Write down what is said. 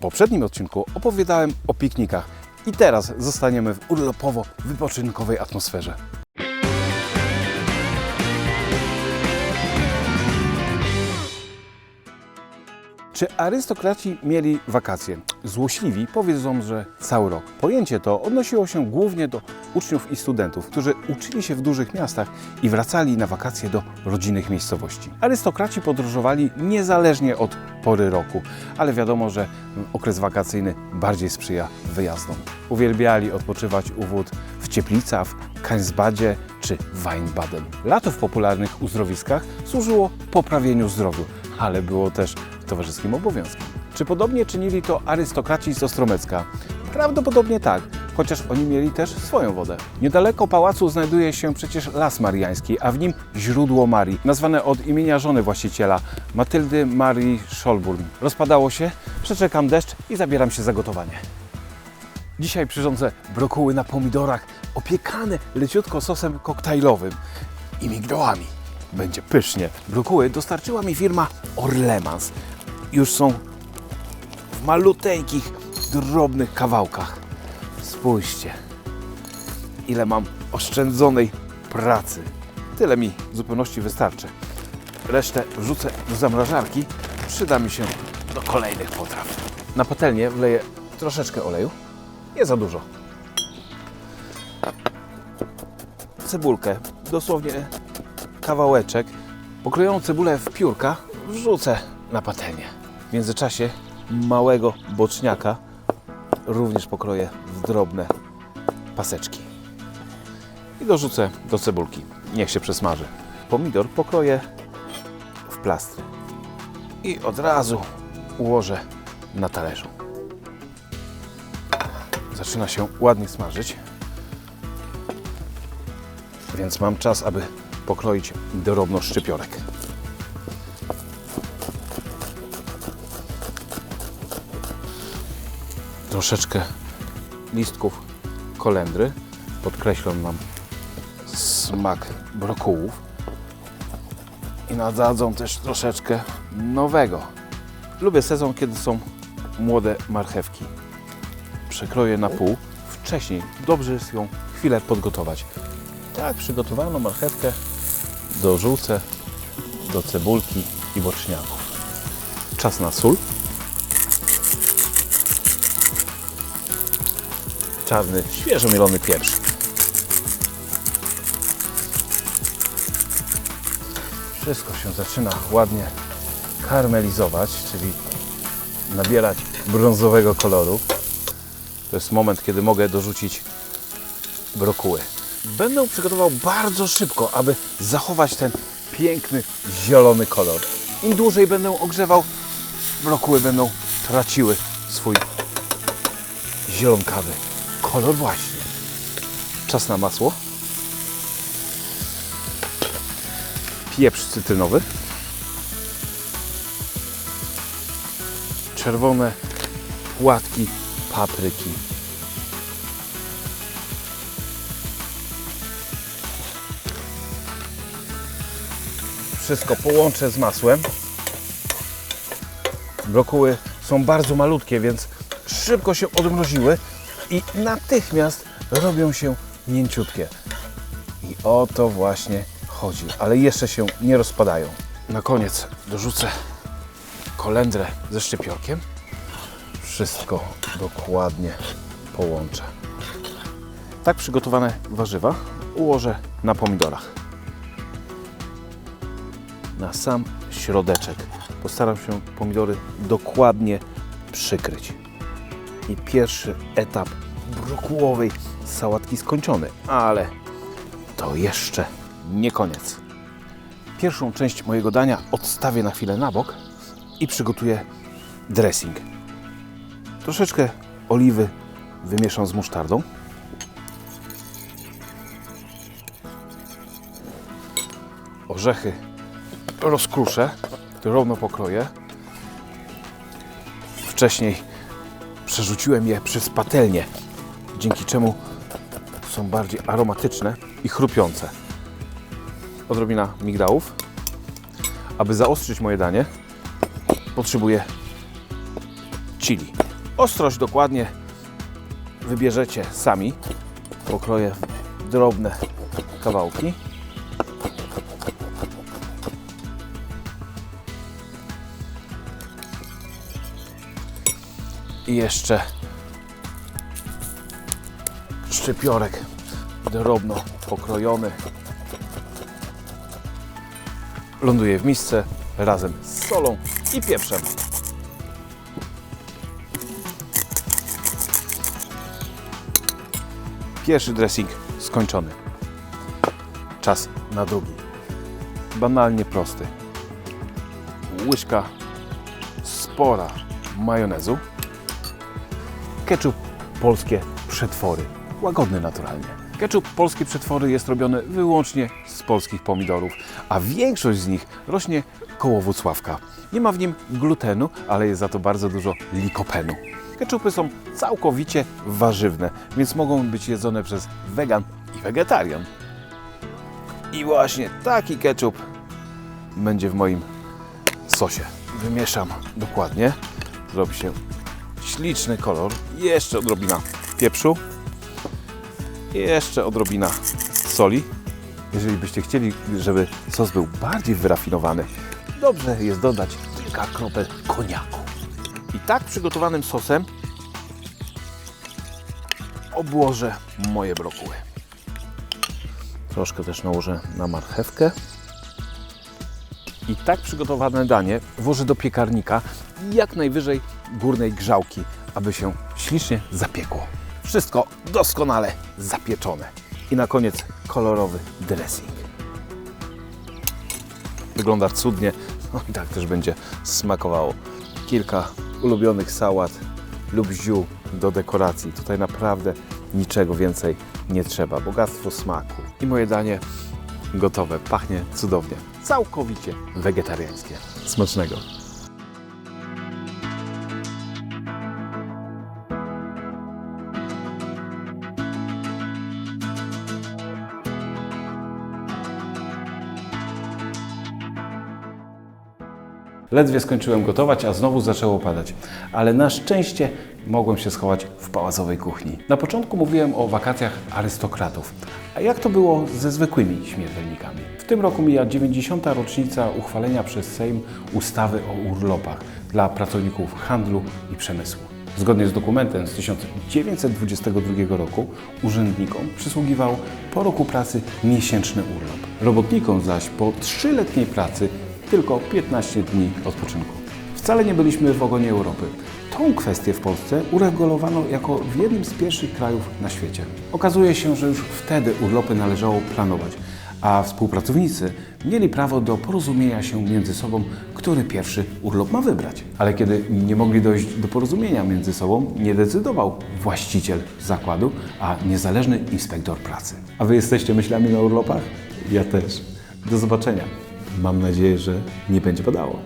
poprzednim odcinku opowiadałem o piknikach i teraz zostaniemy w urlopowo-wypoczynkowej atmosferze. Czy arystokraci mieli wakacje? Złośliwi powiedzą, że cały rok. Pojęcie to odnosiło się głównie do uczniów i studentów, którzy uczyli się w dużych miastach i wracali na wakacje do rodzinnych miejscowości. Arystokraci podróżowali niezależnie od pory roku, ale wiadomo, że okres wakacyjny bardziej sprzyja wyjazdom. Uwielbiali odpoczywać u wód w Cieplicach, w Karlsbadzie czy Weinbaden. Lato w popularnych uzdrowiskach służyło poprawieniu zdrowia, ale było też towarzyskim obowiązkiem. Czy podobnie czynili to arystokraci z Ostromecka? Prawdopodobnie tak, chociaż oni mieli też swoją wodę. Niedaleko pałacu znajduje się przecież Las Mariański, a w nim źródło Marii, nazwane od imienia żony właściciela, Matyldy Marii Scholburn. Rozpadało się, przeczekam deszcz i zabieram się za gotowanie. Dzisiaj przyrządzę brokuły na pomidorach, opiekane leciutko sosem koktajlowym i migdałami. Będzie pysznie. Brokuły dostarczyła mi firma Orlemans. Już są w maluteńkich, drobnych kawałkach. Spójrzcie, ile mam oszczędzonej pracy. Tyle mi w zupełności wystarczy. Resztę wrzucę do zamrażarki. Przyda mi się do kolejnych potraw. Na patelnię wleję troszeczkę oleju. Nie za dużo. Cebulkę, dosłownie kawałeczek. Pokrojoną cebulę w piórka wrzucę na patelnię. W międzyczasie małego boczniaka również pokroję w drobne paseczki. I dorzucę do cebulki. Niech się przesmaży. Pomidor pokroję w plastry. I od razu ułożę na talerzu. Zaczyna się ładnie smażyć. Więc mam czas, aby pokroić drobno szczypiorek. Troszeczkę listków kolendry podkreślą nam smak brokułów i nadadzą też troszeczkę nowego. Lubię sezon, kiedy są młode marchewki. Przekroję na pół. Wcześniej dobrze jest ją chwilę podgotować. Tak, przygotowaną marchewkę dorzucę do cebulki i boczniaków. Czas na sól. Czarny, świeżo mielony pieprz. Wszystko się zaczyna ładnie karmelizować, czyli nabierać brązowego koloru. To jest moment, kiedy mogę dorzucić brokuły. Będę przygotował bardzo szybko, aby zachować ten piękny, zielony kolor. Im dłużej będę ogrzewał, brokuły będą traciły swój zielonkawy kolor właśnie. Czas na masło. Pieprz cytrynowy. Czerwone płatki papryki. Wszystko połączę z masłem. Brokuły są bardzo malutkie, więc szybko się odmroziły i natychmiast robią się mięciutkie. I o to właśnie chodzi, ale jeszcze się nie rozpadają. Na koniec dorzucę kolendrę ze szczypiorkiem. Wszystko dokładnie połączę. Tak przygotowane warzywa ułożę na pomidorach. Na sam środeczek. Postaram się pomidory dokładnie przykryć. I pierwszy etap brokułowej sałatki skończony, ale to jeszcze nie koniec. Pierwszą część mojego dania odstawię na chwilę na bok i przygotuję dressing. Troszeczkę oliwy wymieszam z musztardą. Orzechy rozkruszę, drobno pokroję. Wcześniej przerzuciłem je przez patelnię, dzięki czemu są bardziej aromatyczne i chrupiące. Odrobina migdałów. Aby zaostrzyć moje danie, potrzebuję chili. Ostrość dokładnie wybierzecie sami. Pokroję drobne kawałki. I jeszcze szczypiorek drobno pokrojony. Ląduje w misce razem z solą i pieprzem. Pierwszy dressing skończony. Czas na drugi. Banalnie prosty. Łyżka spora majonezu. Ketchup polskie przetwory. Łagodny naturalnie. Ketchup polskie przetwory jest robiony wyłącznie z polskich pomidorów, a większość z nich rośnie koło Włocławka. Nie ma w nim glutenu, ale jest za to bardzo dużo likopenu. Ketchupy są całkowicie warzywne, więc mogą być jedzone przez wegan i wegetarian. I właśnie taki ketchup będzie w moim sosie. Wymieszam dokładnie. Zrobi się śliczny kolor. Jeszcze odrobina pieprzu. Jeszcze odrobina soli. Jeżeli byście chcieli, żeby sos był bardziej wyrafinowany, dobrze jest dodać kilka kropel koniaku. I tak przygotowanym sosem obłożę moje brokuły. Troszkę też nałożę na marchewkę. I tak przygotowane danie włożę do piekarnika jak najwyżej górnej grzałki, aby się ślicznie zapiekło. Wszystko doskonale zapieczone. I na koniec kolorowy dressing. Wygląda cudnie, no i tak też będzie smakowało. Kilka ulubionych sałat lub ziół do dekoracji. Tutaj naprawdę niczego więcej nie trzeba. Bogactwo smaku. I moje danie gotowe. Pachnie cudownie. Całkowicie wegetariańskie. Smacznego. Ledwie skończyłem gotować, a znowu zaczęło padać. Ale na szczęście mogłem się schować w pałacowej kuchni. Na początku mówiłem o wakacjach arystokratów. A jak to było ze zwykłymi śmiertelnikami? W tym roku mija 90. rocznica uchwalenia przez Sejm ustawy o urlopach dla pracowników handlu i przemysłu. Zgodnie z dokumentem z 1922 roku urzędnikom przysługiwał po roku pracy miesięczny urlop. Robotnikom zaś po trzyletniej pracy tylko 15 dni odpoczynku. Wcale nie byliśmy w ogonie Europy. Tą kwestię w Polsce uregulowano jako w jednym z pierwszych krajów na świecie. Okazuje się, że już wtedy urlopy należało planować, a współpracownicy mieli prawo do porozumienia się między sobą, który pierwszy urlop ma wybrać. Ale kiedy nie mogli dojść do porozumienia między sobą, nie decydował właściciel zakładu, a niezależny inspektor pracy. A wy jesteście myślami na urlopach? Ja też. Do zobaczenia. Mam nadzieję, że nie będzie padało.